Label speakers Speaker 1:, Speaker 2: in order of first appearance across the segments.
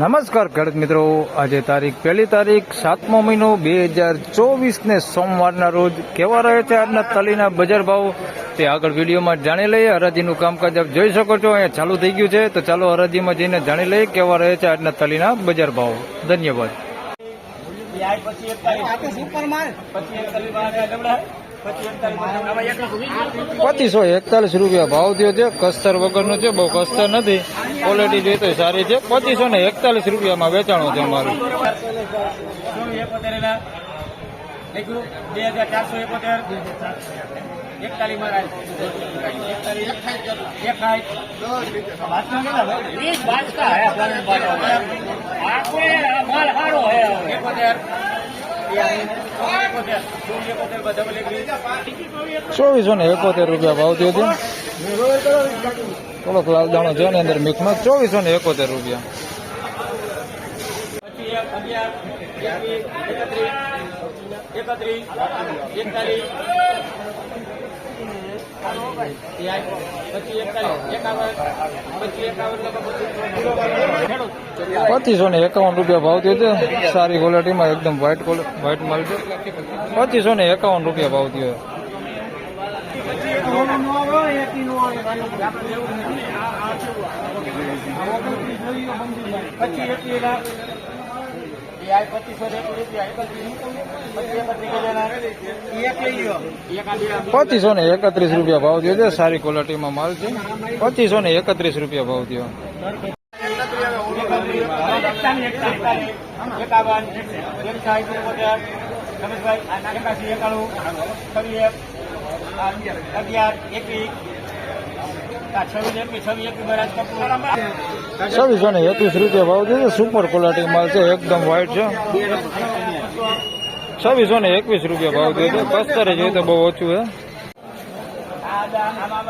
Speaker 1: નમસ્કાર ખેડૂત મિત્રો. આજે તારીખ પહેલી તારીખ સાતમો મહિનો બે હજાર ચોવીસને સોમવારના રોજ કેવા રહે છે આજના તલીના બજાર ભાવ? તે આગળ વિડીયોમાં જાણી લઈએ. હરાજીનું કામકાજ આપ જોઈ શકો છો. અહીંયા ચાલુ થઈ ગયું છે. તો ચાલો હરાજીમાં જઈને જાણી લઈએ કેવા રહે છે આજના તલીના બજાર ભાવ. ધન્યવાદ. પચીસો એકતાલીસ રૂપિયા ભાવ થયો છે. કસ્તર વગરનો છે, બહુ કસ્તર નથી. ક્વોલિટી જોઈએ તો સારી છે. પચીસો ને એકતાલીસ રૂપિયામાં વેચાણું છે અમારું.
Speaker 2: બે એકોતેર
Speaker 1: ચોવીસો ને એકોતેર રૂપિયા ભાવ થયો છે. થોડોક લાલ દાણો છે એની અંદર મિક્સમાં ચોવીસો ને એકોતેર રૂપિયા. પચીસો ને એકાવન રૂપિયા ભાવ થયો સારી ક્વોલિટીમાં એકદમ વ્હાઇટ વ્હાઇટ માલ છે. પચીસો ને એકાવન રૂપિયા ભાવ થયો
Speaker 2: પછી એકવીસ પચીસો રૂપિયા એકત્રીસ પછી એકત્રીસ હજાર એક લઈ લો એક આ
Speaker 1: પચીસો ને એકત્રીસ રૂપિયા ભાવ થયો છે સારી ક્વોલિટીમાં માલ છે પચીસો ને એકત્રીસ રૂપિયા ભાવ થયો
Speaker 2: એકાવન એકસાઠ એકોતેર રમેશભાઈ એકાસી એકાણું છવ્વીસ અગિયાર એકવીસ. છવ્વીસ
Speaker 1: ને એકવીસ રૂપિયા ભાવ છે સુપર ક્વોલિટી માલ છે એકદમ વ્હાઇટ છે. છવ્વીસો ને એકવીસ રૂપિયા ભાવ છે. કસ્તરે જોઈએ તો બહુ ઓછું છે.
Speaker 2: આમાં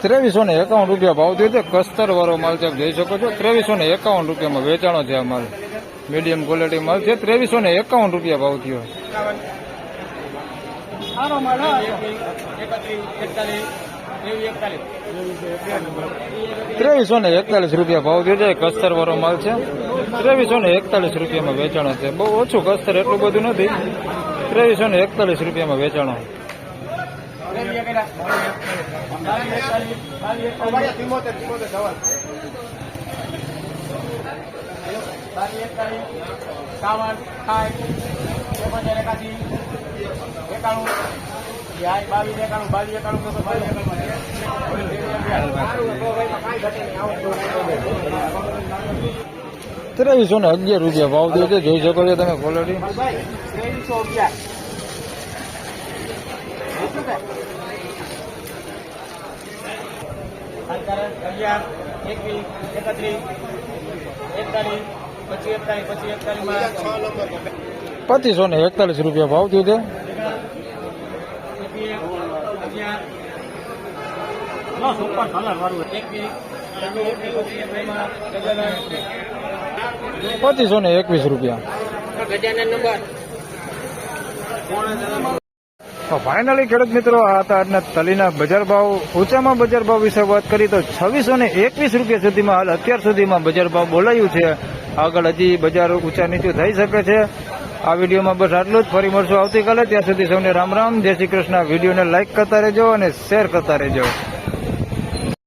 Speaker 2: ત્રેવીસ
Speaker 1: ને એકાવન રૂપિયા ભાવ થયો છે. કસ્તર વાળો માલ છે. જઈ શકો છો. ત્રેવીસો ને એકાવન રૂપિયામાં વેચાણો છે આ માલ. મીડિયમ ક્વોલિટી માલ છે. ત્રેવીસો ને એકાવન રૂપિયા ભાવ થયો.
Speaker 2: ત્રેવીસ
Speaker 1: ને એકતાલીસ રૂપિયા ભાવ છે કસ્તર વાળો માલ છે ત્રેવીસો ને એકતાલીસ રૂપિયામાં વેચાણો છે બહુ ઓછું કસ્તર એટલું બધું નથી ત્રેવીસો ને એકતાલીસ રૂપિયામાં વેચાણો
Speaker 2: ત્રેવીસ એકલા બાવીસ
Speaker 1: ત્રેવીસો ને અગિયાર રૂપિયા ભાવ થયો છે. જોઈ શકો છો તમે ક્વોલિટી
Speaker 2: ત્રેવીસો
Speaker 1: પચીસો ને એકતાલીસ રૂપિયા ભાવ થયું છે. પચીસો ને એકવીસ રૂપિયા. ફાઇનલી ખેડૂત મિત્રો, આ હતા આજના તલીના બજાર ભાવ. ઊંચામાં બજાર ભાવ વિશે વાત કરી તો છવ્વીસો ને એકવીસ રૂપિયા સુધીમાં હાલ અત્યાર સુધીમાં બજાર ભાવ બોલાયું છે. આગળ હજી બજાર ઊંચા નીચું થઈ શકે છે. આ વિડીયોમાં બસ આટલું જ. ફરી મળશું આવતીકાલે. ત્યાં સુધી સૌને રામ રામ. જય શ્રી કૃષ્ણ. વિડીયોને લાઇક કરતા રહેજો અને શેર કરતા રહેજો.